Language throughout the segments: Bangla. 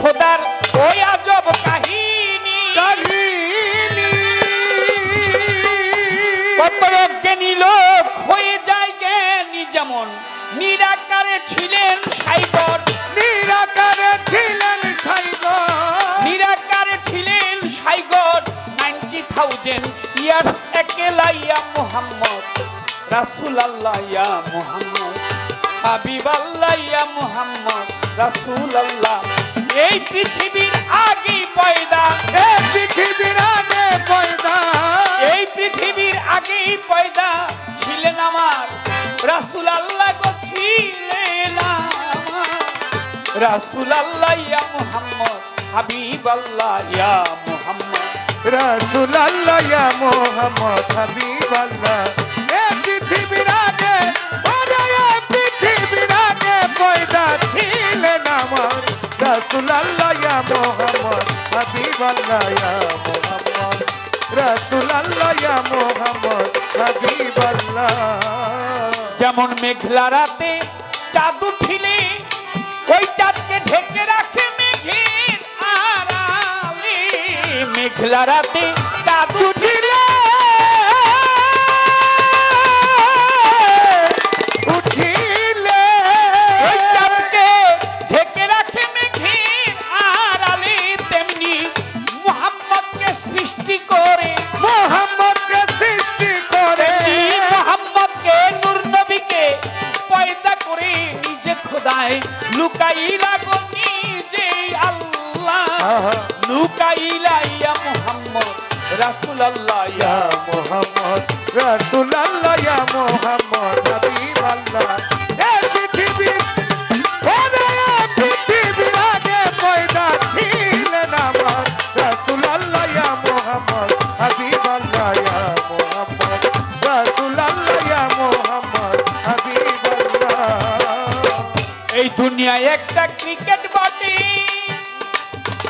খোদার ওই আজব কাহিনী। কাহিনী। কত জ্ঞানী লোক হয়ে যায় জ্ঞানী যেমন। নিরাকারে ছিলেন সাইবর। নিরাকারে ছিলেন সাইগর নিরাকারে ছিলেন সাইগর নাইনটি থাউজেন্ড ইয়ার্স একেলা ইয়া মোহাম্মদ। রাসুল আল্লাহ ইয়া মোহাম্মদ। হাবিব আল্লাহ ইয়া মোহাম্মদ। রাসুল আল্লাহ এই পৃথিবীর আগেই পয়দা। এ পৃথিবীর আগে পয়দা। এই পৃথিবীর আগেই পয়দা। ছিলেন আমার রাসুল আল্লাহ গো ছিলেন আমার। রাসুল আল্লাহ ইয়া মুহাম্মদ হাবিব আল্লাহ ইয়া মুহাম্মদ। রাসূল আল্লাহ ইয়া মোহাম্মদ হাবিব আল্লাহ রাসূল আল্লাহ ইয়া মোহাম্মদ হাবিব আল্লাহ ইয়া মোহাম্মদ রাসূল আল্লাহ ইয়া মোহাম্মদ যেমন মেঘলা রাতে চাঁদ উঠিলে, ওই চাঁদকে ঢেকে রাখে মেঘের আড়ালে। মেঘলা রাতে চাঁদ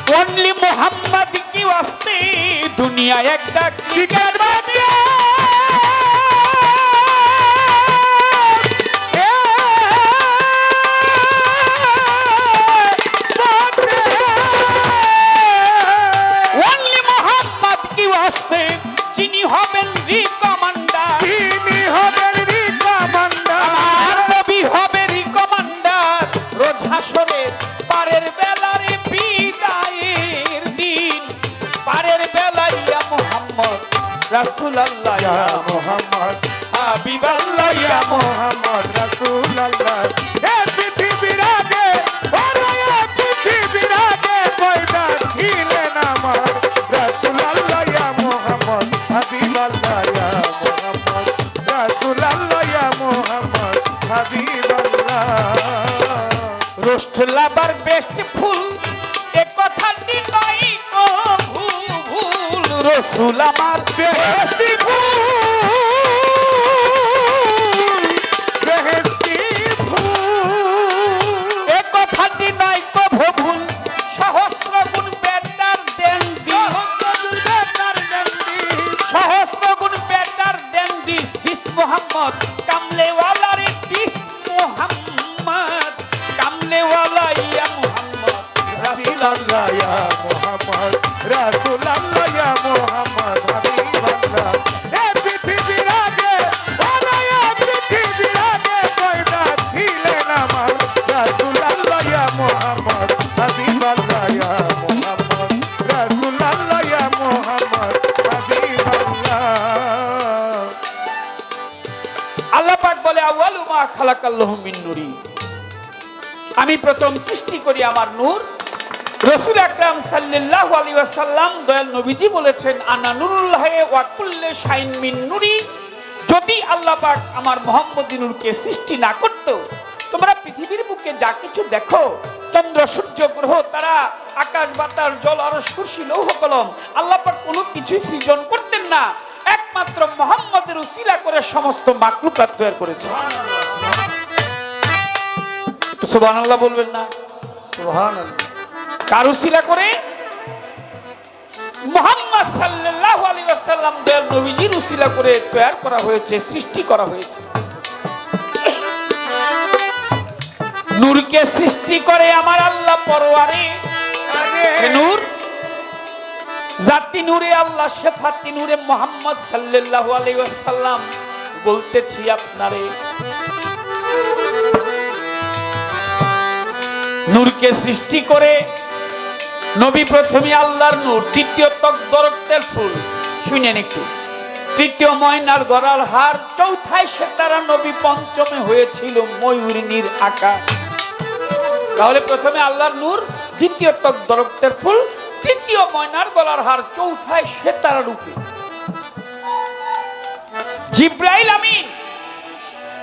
অনলি মোহাম্মদ কি ওয়াস্তে দুনিয়া একটা ক্রিকেট রাসূলুল্লাহ আল্লাহ মোহাম্মদ হাবিব আল্লাহ মোহাম্মদ। রাসূলুল্লাহ, ইয়া মুহাম্মদ আমার। রাসূলুল্লাহ, ইয়া মুহাম্মদ, হাবিবাল্লাহ আল্লাহ বলে, আউয়ালু মা খালাকাল্লাহু মিন নুরি। আমি প্রথম সৃষ্টি করি আমার নূর রসুল আকরাম সাল্লাল্লাহু আলাইহি ওয়াসাল্লাম দয়াল নবীজি বলেছেন আনা নুরুল্লাহে ওয়া কুল্লে শাইন মিন নুরি। যদি আল্লাহ পাক আমার মোহাম্মদ নূরকে সৃষ্টি না করত তোমরা পৃথিবীর বুকে যা কিছু দেখো চন্দ্র সূর্য গ্রহ তারা আকাশ বাতাস জল আর সূর্ষি লৌহ কলম আল্লাহ পাক কোনো কিছুই সৃজন করতেন না। একমাত্র মোহাম্মদের উসিলা করে সমস্ত মাকলুকাত তৈরি করেছে। সুবহানাল্লাহ বলবেন না? সুবহানাল্লাহ। কার উসিলা করে? মোহাম্মদ সাল্লাল্লাহু আলাইহি ওয়াসাল্লাম দয়াল নবীজির উসিলা করে তৈরি করা হয়েছে, সৃষ্টি করা হয়েছে। নূরকে সৃষ্টি করে আমার আল্লাহ পরোয়ারে। নূর? জাতি নূরে আল্লাহ, শেফাতি নূরে মোহাম্মদ সাল্লাল্লাহু আলাইহি ওয়াসাল্লাম। বলতেছি আপনারে, নূরকে সৃষ্টি করে নবী প্রথমে আল্লাহর নূর দ্বিতীয় তকদরক্তের ফুল। শুনেন একটু। তৃতীয় ময়নার গড়াল হার, চৌথায় সেতারা নবী পঞ্চমে হয়েছিল ময়ূরিনীর আকা। তাহলে প্রথমে আল্লাহর নূর, দ্বিতীয় তকদরক্তের ফুল, তৃতীয় ময়নার গলার হার, চৌথায় সেতারা রূপে। জিব্রাইল আমিন,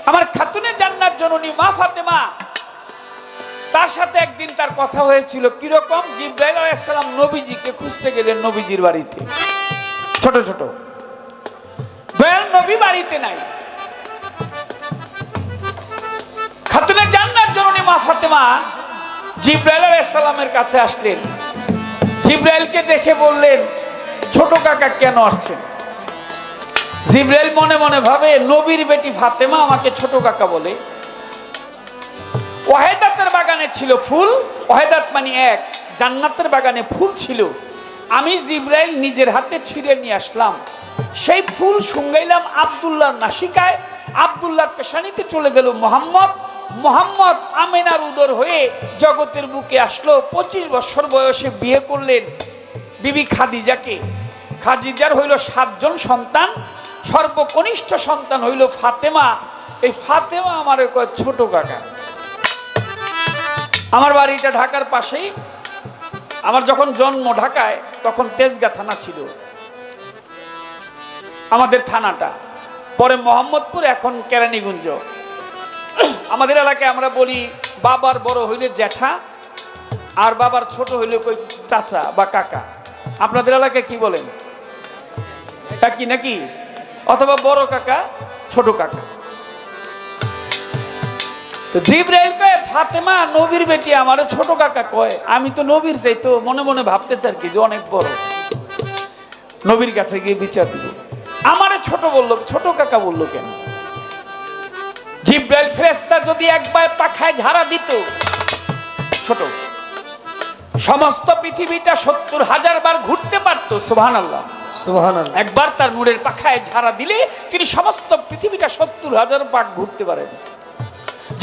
আমার খাতুনে জান্নাত জননী মা ফাতেমা তার সাথে একদিন তার কথা হয়েছিল, কীরকম? জিব্রাইল আলাইসালাম নবীজিকে খুঁজতে গেলেন নবীজির বাড়িতে। ছোট ছোট। দয়াল নবী বাড়িতে নাই। খাতুনে জান্নাত জননী মা ফাতেমা জিব্রাইল আলাইসালামের কাছে আসলেন। জিব্রাইলকে দেখে বললেন, ছোট কাকা কেন আসছেন? জিব্রাইল মনে মনে ভাবে, নবীর বেটি ফাতেমা আমাকে ছোট কাকা বলে ওয়াহেদাতের বাগানে ছিল ফুল, ওয়াহেদাত মানে এক, জান্নাতের বাগানে ফুল ছিল। আমি জিব্রাইল নিজের হাতে ছিঁড়ে নিয়ে আসলাম। সেই ফুল শুঙ্গাইলাম আবদুল্লাহর নাসিকায়। আবদুল্লাহর পেশানিতে চলে গেল মোহাম্মদ। মোহাম্মদ আমেনার উদর হয়ে জগতের বুকে আসলো। পঁচিশ বছর বয়সে বিয়ে করলেন বিবি খাদিজাকে। খাদিজার হইল সাতজন সন্তান, সর্বকনিষ্ঠ সন্তান হইল ফাতেমা। এই ফাতেমা আমার ছোট কাকা। আমার বাড়িটা ঢাকার পাশেই। আমার যখন জন্ম ঢাকায়, তখন তেজগা থানা ছিল। আমাদের থানাটা। পরে মোহাম্মদপুর, এখন কেরানীগঞ্জ। আমাদের এলাকায় আমরা বলি, বাবার বড় হইলে জ্যাঠা, আর বাবার ছোট হইলে কই চাচা বা কাকা। আপনাদের এলাকায় কি বলেন? কাকি নাকি? অথবা বড় কাকা, ছোট কাকা। তো জিব্রাইল কয় ফাতেমা নবীর বেটি আমার ছোট কাকা কয় আমি তো নবীর চাই তো মনে মনে ভাবতেছে আর কি যে অনেক বড়। নবীর কাছে গিয়ে বিচার দিব আমারে ছোট বলল ছোট কাকা বলল কেন? জিব্রাইল ফেরেস্তা যদি একবার পাখায় ঝাড়া দিত ছোট সমস্ত পৃথিবীটা সত্তর হাজার বার ঘুরতে পারতো সুবহান আল্লাহ সুবহানাল্লাহ। একবার তার নূরের পাখায় ঝাড়া দিলে তিনি সমস্ত পৃথিবীটা সত্তর হাজার পাক ঘুরতে পারেন।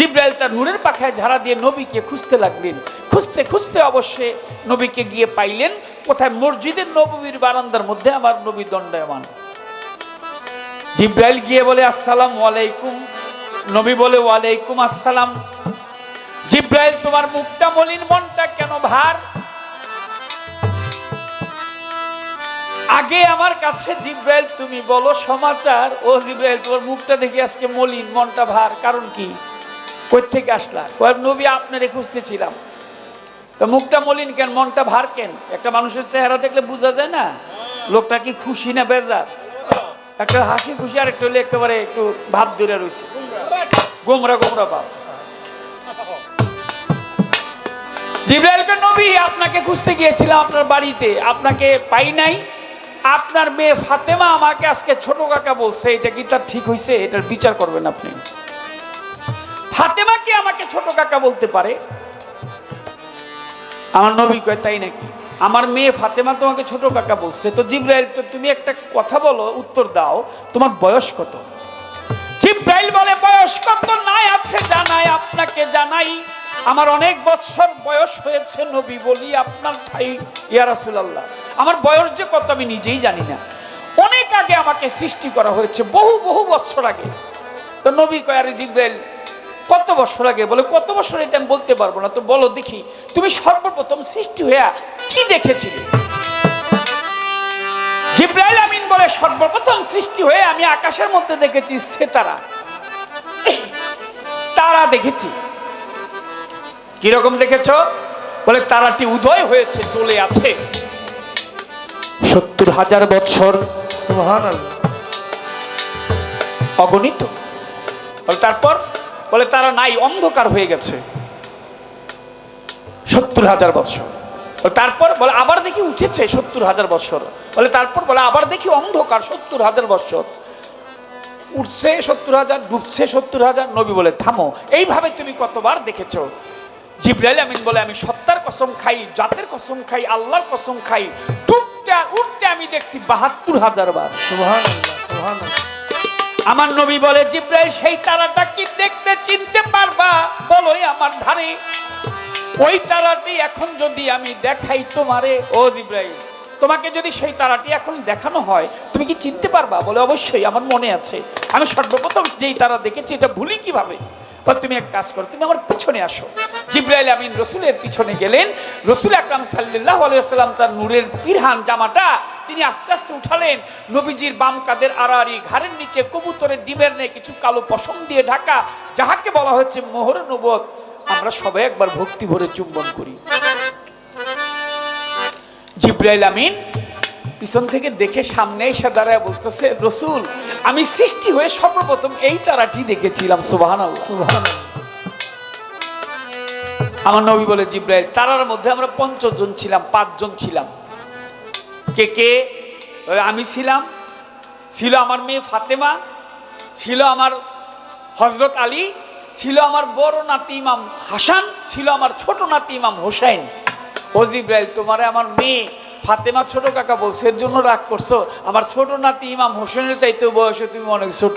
জিব্রাইল তার নূরের পাখায় ঝাড়া দিয়ে নবীকে খুঁজতে লাগলেন। খুঁজতে খুঁজতে অবশ্যই নবীকে গিয়ে পাইলেন। কোথায়? মসজিদের নবীর বারান্দার মধ্যে আমার নবী দণ্ডায়মান। জিব্রাইল গিয়ে বলে, আসসালাম ওয়ালাইকুম নবী বলে, ওয়ালাইকুম আসসালাম। জিব্রাইল, তোমার মুখটা মলিন, মনটা কেন ভার? আগে আমার কাছে, জিব্রাইল, তুমি বলো সমাচার। ও জিব্রাইল, তোমার মুখটা দেখি আজকে মলিন, মনটা ভার। কারণ কি? কই থেকে আসলা? কয়েক নবী, আপনারে খুঁজতেছিলাম। তো মুখটা মলিন কেন? মনটা ভার কেন? একটা মানুষের চেহারা দেখলে বোঝা যায় না? লোকটা কি খুশি না বেজার? একটা হাসি খুশি আর একটু হলে একেবারে একটু ভাব দূরে রয়েছে গোমরা গোমরা ভাব। জিব্রাইলকে, নবী, আপনাকে খুঁজতে গিয়েছিলাম আপনার বাড়িতে। আপনাকে পাই নাই। আপনার মেয়ে ফাতেমা আমাকে আজকে ছোট কাকা বলছে, এটা কি তার ঠিক হয়েছে এটার বিচার করবেন আপনি। ফাতেমা কি আমাকে ছোট কাকা বলতে পারে? আমার নবী কয়, তাই নাকি? আমার মেয়ে ফাতেমা তোমাকে ছোট কাকা বলছে। তো জিব্রাইল, তো তুমি একটা কথা বলো, উত্তর দাও, তোমার বয়স কত? জিব্রাইল বলে, বয়স কত নাই আছে জানাই, আপনাকে জানাই। আমার অনেক বছর বয়স হয়েছে নবী বলি আপনার ঠাই ইয়া রাসূলুল্লাহ। আমার বয়স যে কত আমি নিজেই জানি না। অনেক আগে আমাকে সৃষ্টি করা হয়েছে, বহু বহু বছর আগে। তো নবী আরে জিব্রাইল কত বছর আগে বলে কত বছর এটা আমি বলতে পারব না তো বলো দেখি তুমি সর্বপ্রথম সৃষ্টি হইয়া কি দেখেছিলে? জিব্রাইল আমিন বলে সর্বপ্রথম সৃষ্টি হয়ে আমি আকাশের মধ্যে দেখেছি সেতারা। তারা দেখেছি। কীরকম দেখেছ? বলে তারাটি উদয় হয়েছে চলে আছে। সত্তর হাজার বৎসর অগণিত। বলে তারপর বলে, তারা নাই, অন্ধকার হয়ে গেছে। সত্তর হাজার বৎসর তারপর বলে, আবার দেখি উঠেছে সত্তর হাজার বৎসর বলে, তারপর বলে, আবার দেখি অন্ধকার সত্তর হাজার বৎসর উঠছে সত্তর হাজার, ডুবছে সত্তর হাজার। নবী বলে, থামো, এইভাবে তুমি কতবার দেখেছ? জিব্রাইল আমিন বলে, আমি সত্তার কসম খাই, জাতের কসম খাই, আল্লাহর কসম খাই। ডুবতে আর উঠতে আমি দেখছি বাহাত্তর হাজার বার। সুবহানাল্লাহ সুবহানাল্লাহ। আমার নবী বলে, জিব্রাইল, সেই তারাটা কি দেখতে, চিনতে পারবা? বলোই আমার ধারে। ওই তারাটি এখন যদি আমি দেখাই তোমারে, ও জিব্রাইল, তোমাকে যদি সেই তারাটি এখন দেখানো হয়, তুমি কি চিনতে পারবা? বলে, অবশ্যই, আমার মনে আছে। আমি সর্বপ্রথম যেই তারা দেখেছি, এটা ভুলি কীভাবে? বলে, তুমি এক কাজ করো তুমি আমার পিছনে আসো। জিব্রাইল আমিন রসুলের পিছনে গেলেন। রসুল আকরাম সাল্লাহ আলাইসাল্লাম তার নূরের পিরহান জামাটা তিনি আস্তে আস্তে উঠালেন। নবীজির বাম কাদের আড়াআড়ি ঘাড়ের নিচে কবুতরের ডিমের নেই কিছু কালো পশম দিয়ে ঢাকা যাহাকে বলা হচ্ছে মোহর নবত। আমরা সবাই একবার ভক্তি ভরে চুম্বন করি। জিব্রাইল আমিন পিছন থেকে দেখে সামনে এসে দাঁড়ায় বলতেছে রসুল আমি সৃষ্টি হয়ে সর্বপ্রথম এই তারাটি দেখেছিলাম সুবাহান আমার নবী বলে জিব্রাইল তারার মধ্যে আমরা পঞ্চজন ছিলাম পাঁচজন ছিলাম। কে কে? আমি ছিলাম ছিল আমার মেয়ে ফাতেমা ছিল আমার হজরত আলী ছিল আমার বড় নাতি ইমাম হাসান ছিল আমার ছোট নাতি ইমাম হোসাইন। ও জিব্রাইল তোমারে আমার মেয়ে ফাতেমা ছোট কাকা বলছে, এর জন্য রাগ করছ? আমার ছোট নাতি ইমাম হোসেনের চাইতে বয়সে তুমি অনেক ছোট।